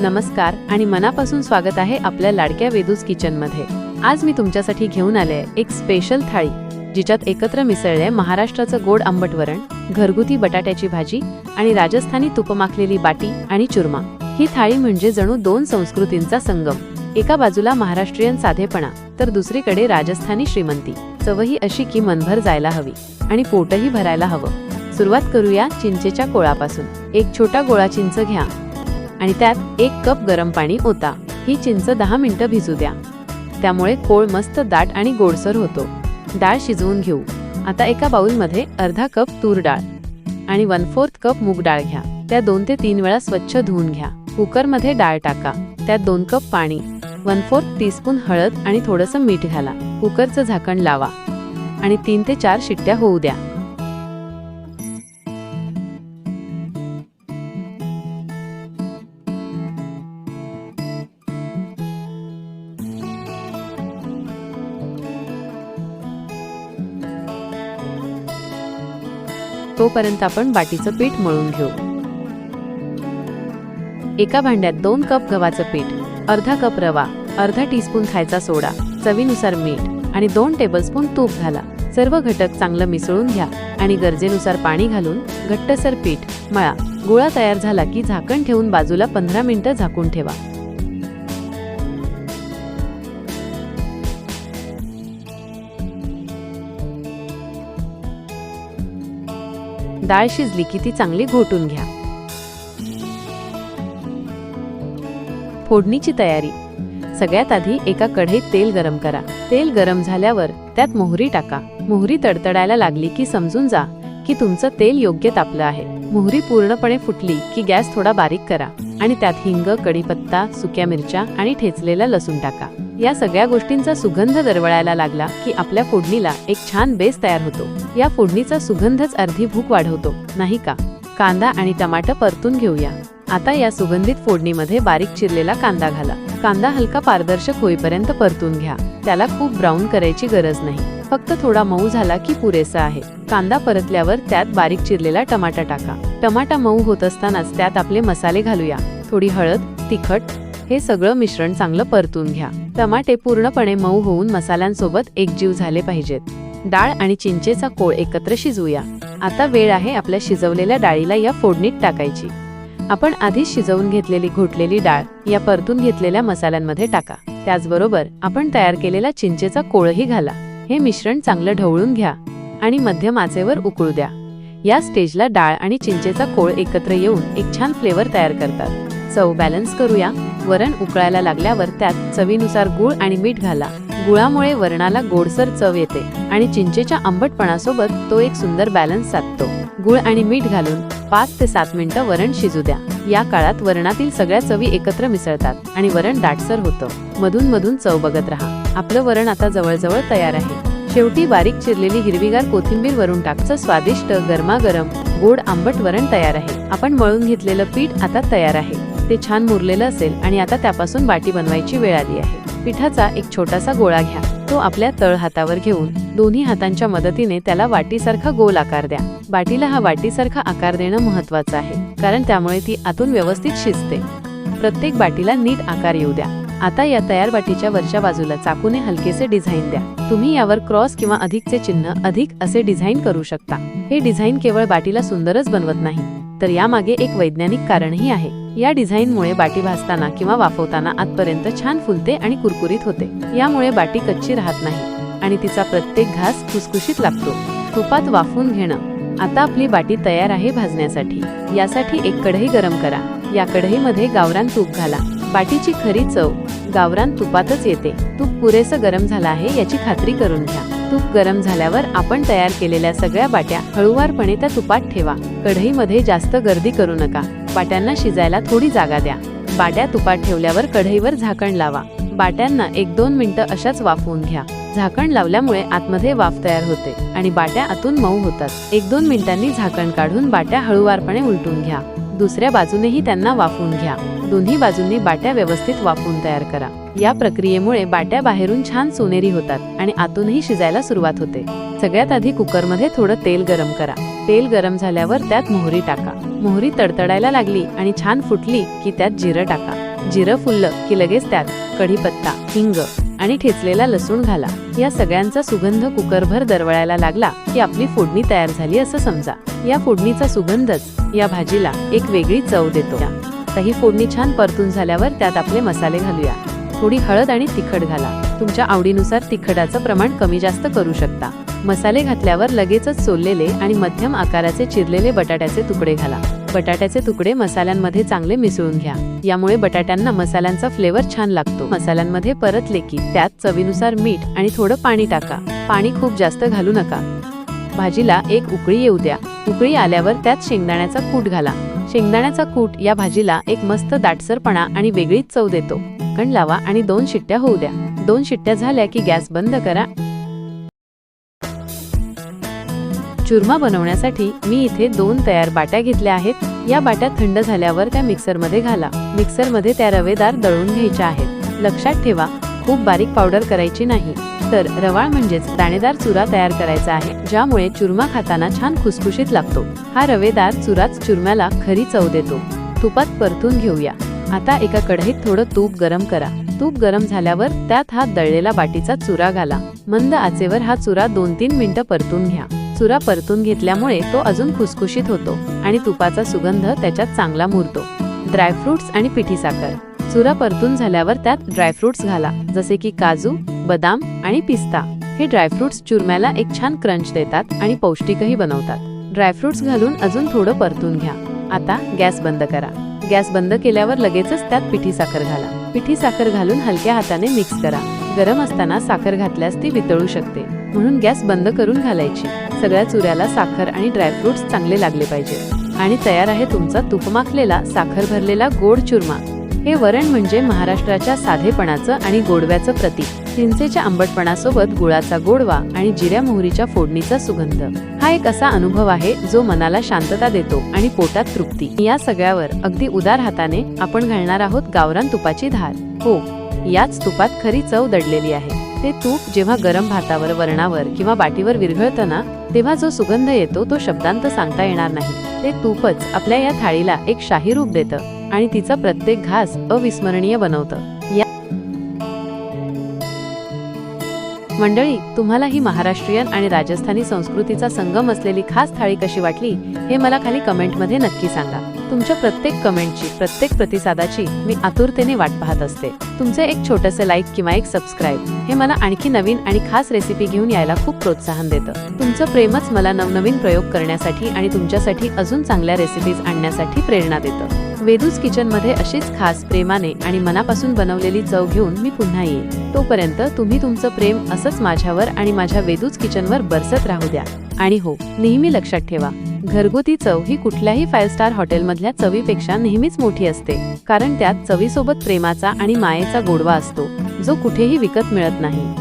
नमस्कार आणि मनापासून स्वागत आहे आपल्या लाडक्या वेदूस किचनमध्ये. आज मी तुमच्यासाठी घेऊन आले एक स्पेशल थाळी जिच्यात एकत्र मिसळले महाराष्ट्राचं गोड आंबट वरण घरगुती बटाट्याची भाजी आणि राजस्थानी तुपमाखलेली बाटी आणि चुरमा. ही थाळी म्हणजे जणू दोन संस्कृतींचा संगम एका बाजूला महाराष्ट्रीयन साधेपणा तर दुसरीकडे राजस्थानी श्रीमंती. चवही अशी की मनभर जायला हवी आणि पोटही भरायला हवं. सुरुवात करूया चिंचेच्या कोळापासून. एक छोटा गोळा चिंच घ्या. आणि त्यात एक कप गरम पाणी ओता. ही चिंच दहा मिनिटं भिजू द्या. त्यामुळे कोळ मस्त दाट आणि गोडसर होतो. डाळ शिजवून घेऊ. आता एका बाउलमध्ये अर्धा कप तूर डाळ आणि वन फोर्थ कप मूग डाळ घ्या. त्या दोन ते तीन वेळा स्वच्छ धुवून घ्या. कुकरमध्ये डाळ टाका. त्यात दोन कप पाणी वन फोर्थ टीस्पून हळद आणि थोडंसं मीठ घाला. कुकरचं झाकण लावा आणि तीन ते चार शिट्ट्या होऊ द्या. तोपर्यंत आपण बाटीचं पीठ मळून घेऊ. एका भांड्यात दोन कप गव्हाचं पीठ अर्धा कप रवा अर्धा टीस्पून खायचा सोडा चवीनुसार मीठ आणि दोन टेबलस्पून तूप घाला. सर्व घटक चांगलं मिसळून घ्या आणि गरजेनुसार पाणी घालून घट्टसर पीठ मळा. गोळा तयार झाला की झाकण ठेवून बाजूला पंधरा मिनिटं झाकून ठेवा. डाळ शिजली की ती चांगली घोटून घ्या. फोडणीची तयारी. सगळ्यात आधी एका कढईत तेल गरम करा. तेल गरम झाल्यावर त्यात मोहरी टाका. मोहरी तडतडायला लागली की समजून जा की तुमचं तेल योग्य तापलं आहे. मोहरी पूर्णपणे फुटली की गॅस थोडा बारीक करा आणि त्यात हिंग कढीपत्ता सुक्या मिरच्या आणि ठेचलेला लसूण टाका. या सगळ्या गोष्टींचा सुगंध दरवळायला लागला की आपल्या फोडणीला एक छान बेस तयार होतो. या फोडणीचा सुगंधच अर्धी भूक वाढवतो नाही का? कांदा आणि टमाटर परतून घेऊया. आता या सुगंधित फोडणीमध्ये बारीक चिरलेला कांदा घाला. कांदा हलका पारदर्शक होईपर्यंत परतून घ्या. त्याला खूप ब्राऊन करायची गरज नाही. फक्त थोडा मऊ झाला की पुरेसा आहे. कांदा परतल्यावर त्यात बारीक चिरलेला टमाटा टाका. टमाटा मऊ होत असतानाच त्यात आपले मसाले घालूया. थोडी हळद तिखट हे सगळं मिश्रण चांगलं परतून घ्या. टमाटे पूर्णपणे मऊ होऊन मसाल्यांसोबत एकजीव झाले पाहिजेत. डाळ आणि चिंचेचा कोळ एकत्र शिजवूया आता वेळ आहे आपल्या शिजवलेल्या डाळीला या फोडणीत टाकायची. आपण आधीच शिजवून घेतलेली घोटलेली डाळ या परतून घेतलेल्या मसाल्यांमध्ये टाका. त्याचबरोबर आपण तयार केलेला चिंचेचा कोळही घाला. हे मिश्रण चांगलं ढवळून घ्या आणि मध्यम आचेवर उकळू द्या. या स्टेजला डाळ आणि चिंचेचा कोळ एकत्र येऊन एक छान फ्लेवर तयार करतात. चव बॅलन्स करूया. वरण उकळायला लागल्यावर त्यात चवीनुसार गुळ आणि मीठ घाला. गुळामुळे वरणाला गोडसर चव येते आणि चिंचेच्या आंबटपणासोबत तो एक सुंदर बॅलन्स साधतो. गुळ आणि मीठ घालून पाच ते सात मिनिटं वरण शिजू द्या. या काळात वरणातील सगळ्या चवी एकत्र मिसळतात आणि वरण दाटसर होतं. मधून मधून चव बघत राहा. आपलं वरण आता जवळजवळ तयार आहे. शेवटी बारीक चिरलेली हिरवीगार कोथिंबीर वरून टाकचं स्वादिष्ट गरमागरम गोड आंबट वरण तयार आहे. आपण मळून घेतलेलं पीठ आता तयार आहे. ते छान मुरलेलं असेल आणि आता त्यापासून बाटी बनवायची वेळ आली आहे. पिठाचा एक छोटासा गोळा घ्या. तो आपल्या तळ हातावर घेऊन दोन्ही हातांच्या मदतीने त्याला वाटीसारखा गोल आकार द्या. बाटीला हा वाटीसारखा आकार देणं महत्वाचं आहे कारण त्यामुळे ती आतून व्यवस्थित शिजते. प्रत्येक बाटीला नीट आकार येऊ द्या. आता या तयार बाटीच्या वरच्या बाजूला चाकूने हलकेसे डिझाईन द्या. तुम्ही यावर क्रॉस किंवा अधिकचे चिन्ह अधिक असे डिझाईन करू शकता. हे डिझाईन केवळ बाटीला सुंदरच बनवत नाही. तर यामागे एक वैज्ञानिक कारणही आहे. या डिझाईनमुळे बाटी भाजताना किंवा वाफवताना आतपर्यंत छान फुलते आणि कुरकुरीत होते. यामुळे बाटी कच्ची राहत नाही आणि तिचा प्रत्येक घास खुसखुशीत लागतो. तुपात वाफून घेणं. आता आपली बाटी तयार आहे भाजण्यासाठी. यासाठी एक कढई गरम करा. या कढईमध्ये गावरान तूप घाला. बाटीची खरी चव गावरान तुपातच येते. तूप पुरेसं गरम झालं आहे याची खात्री करून घ्या. तूप गरम झाल्यावर आपण तयार केलेल्या सगळ्या बाट्या हळुवारपणे त्या तुपात ठेवा. कढईमध्ये जास्त गर्दी करू नका. बाट्यांना शिजायला थोडी जागा द्या. बाट्या तुपात ठेवल्यावर कढईवर झाकण लावा. बाट्यांना एक दोन मिनिटं अशाच वाफवून घ्या. झाकण लावल्यामुळे आतमध्ये वाफ तयार होते आणि बाट्या आतून मऊ होतात. एक दोन मिनिटांनी झाकण काढून बाट्या हळुवारपणे उलटून घ्या. दुसऱ्या बाजूनेही त्यांना वाफवून घ्या. दोन्ही बाजूंनी बाट्या व्यवस्थित वाफवून तयार करा. या प्रक्रियेमुळे बाट्या बाहेरून छान सोनेरी होतात आणि आतूनही शिजायला सुरुवात होते. सगळ्यात आधी कुकरमध्ये थोडं तेल गरम करा. तेल गरम झाल्यावर त्यात मोहरी टाका. मोहरी तडतडायला लागली आणि छान फुटली की त्यात जिरं टाका. जिरं फुललं की लगेच त्यात कढीपत्ता हिंग आणि ठेचलेला लसूण घाला. या सगळ्यांचा सुगंध कुकरभर दरवळायला लागला की आपली फोडणी तयार झाली असं समजा. या फोडणीचा सुगंधच या भाजीला एक वेगळी चव देतो. आता ही फोडणी छान परतून झाल्यावर त्यात आपले मसाले घालूया. थोडी हळद आणि तिखट घाला. तुमच्या आवडीनुसार तिखटाचं प्रमाण कमी जास्त करू शकता. मसाले घातल्यावर लगेचच सोललेले आणि मध्यम आकाराचे चिरलेले बटाट्याचे तुकडे घाला. बटाट्याचे तुकडे मसाल्यांमध्ये चांगले मिसळून घ्या. यामुळे बटाट्यांना मसाल्यांचा फ्लेवर छान लागतो. मसाल्यांमध्ये परतले की त्यात चवीनुसार मीठ आणि थोडं पाणी टाका. पाणी खूप जास्त घालू नका. भाजीला एक उकळी येऊ द्या. उकळी आल्यावर त्यात शेंगदाण्याचा कूट घाला. शेंगदाण्याचा कूट या भाजीला एक मस्त दाटसरपणा आणि वेगळीच चव देतो. कण लावा आणि दोन शिट्ट्या होऊ द्या. दोन शिट्ट्या झाल्या की गॅस बंद करा. चुरमा बनवण्यासाठी मी इथे दोन तयार बाट्या घेतल्या आहेत. या बाट्या थंड झाल्यावर त्या मिक्सरमध्ये घाला. मिक्सरमध्ये त्या रवेदार दळून घ्यायच्या आहेत. लक्षात ठेवा खूप बारीक पावडर करायची नाही. तर रवाळ म्हणजेच दाणेदार चुरा तयार करायचा आहे ज्यामुळे चुरमा खाताना छान खुसखुशीत लागतो. हा रवेदार चुराच चुरम्याला खरी चव देतो. तुपात परतून घेऊया. आता एका कढईत थोडं तूप गरम करा. तूप गरम झाल्यावर त्यात हा दळलेला बाटीचा चुरा घाला. मंद आचेवर हा चुरा दोन तीन मिनिटं परतून घ्या. चुरा परतून घेतल्यामुळे तो अजून खुसखुशीत होतो आणि तुपाचा सुगंध त्याच्यात चांगला मुरतो. ड्रायफ्रुट्स आणि पिठी साखर. चुरा परतून झाल्यावर त्यात ड्रायफ्रुट्स घाला जसे की काजू बदाम आणि पिस्ता. हे ड्रायफ्रुट्स चुरम्याला एक छान क्रंच देतात आणि पौष्टिकही बनवतात. ड्रायफ्रुट्स घालून अजून थोडं परतून घ्या. आता गॅस बंद करा. गॅस बंद केल्यावर लगेचच त्यात पिठी साखर घाला. पिठी साखर घालून हलक्या हाताने मिक्स करा. गरम असताना साखर घातल्यास ती वितळू शकते. म्हणून गॅस बंद करून घालायची. सगळ्या चुऱ्याला साखर आणि ड्रायफ्रुट्स चांगले लागले पाहिजे. आणि तयार आहे तुमचा तुपमाखलेला साखर भरलेला गोड चुरमा. हे वरण म्हणजे महाराष्ट्राच्या साधेपणाचं आणि गोडव्याचं प्रतीक. चिंचेच्या आंबटपणासोबत गुळाचा गोडवा आणि जिऱ्या मोहरीच्या फोडणीचा सुगंध. हा एक असा अनुभव आहे जो मनाला शांतता देतो आणि पोटात तृप्ती. या सगळ्यावर अगदी उदार हाताने आपण घालणार आहोत गावरान तुपाची धार. हो याच तुपात खरी चव दडलेली आहे. ते तूप जेव्हा गरम भातावर वरणावर किंवा बाटीवर विरघळतं ना तेव्हा जो सुगंध येतो तो शब्दांत सांगता येणार नाही. ते तूपच आपल्या या थाळीला एक शाही रूप देतं आणि तिचा प्रत्येक घास अविस्मरणीय बनवतं. या मंडळी तुम्हाला ही महाराष्ट्रीयन आणि राजस्थानी संस्कृतीचा संगम असलेली खास थाळी कशी वाटली हे मला खाली कमेंटमध्ये नक्की सांगा. तुमच्या प्रत्येक कमेंटची प्रत्येक प्रतिसादाची मी आतुरतेने वाट पाहत असते. तुमचे एक छोटंसं लाईक किंवा एक सबस्क्राईब हे मला आणखी नवीन आणि खास रेसिपी घेऊन यायला खूप प्रोत्साहन देतं. तुमचं प्रेमच मला नवनवीन प्रयोग करण्यासाठी आणि तुमच्यासाठी अजून चांगल्या रेसिपीज आणण्यासाठी प्रेरणा देतं. वेदूज किचनमध्ये अशीच खास प्रेमाने आणि मनापासून बनवलेली चव घेऊन मी पुन्हा येईन. तोपर्यंत तुम्ही तुमचं प्रेम असंच माझ्यावर आणि माझ्या वेदूज किचनवर बरसत राहू द्या. आणि हो नेहमी लक्षात ठेवा घरगुती चव ही कुठल्याही फाईव्ह स्टार हॉटेलमधल्या चवीपेक्षा नेहमीच मोठी असते. कारण त्यात चवीसोबत प्रेमाचा आणि मायेचा गोडवा असतो जो कुठेही विकत मिळत नाही.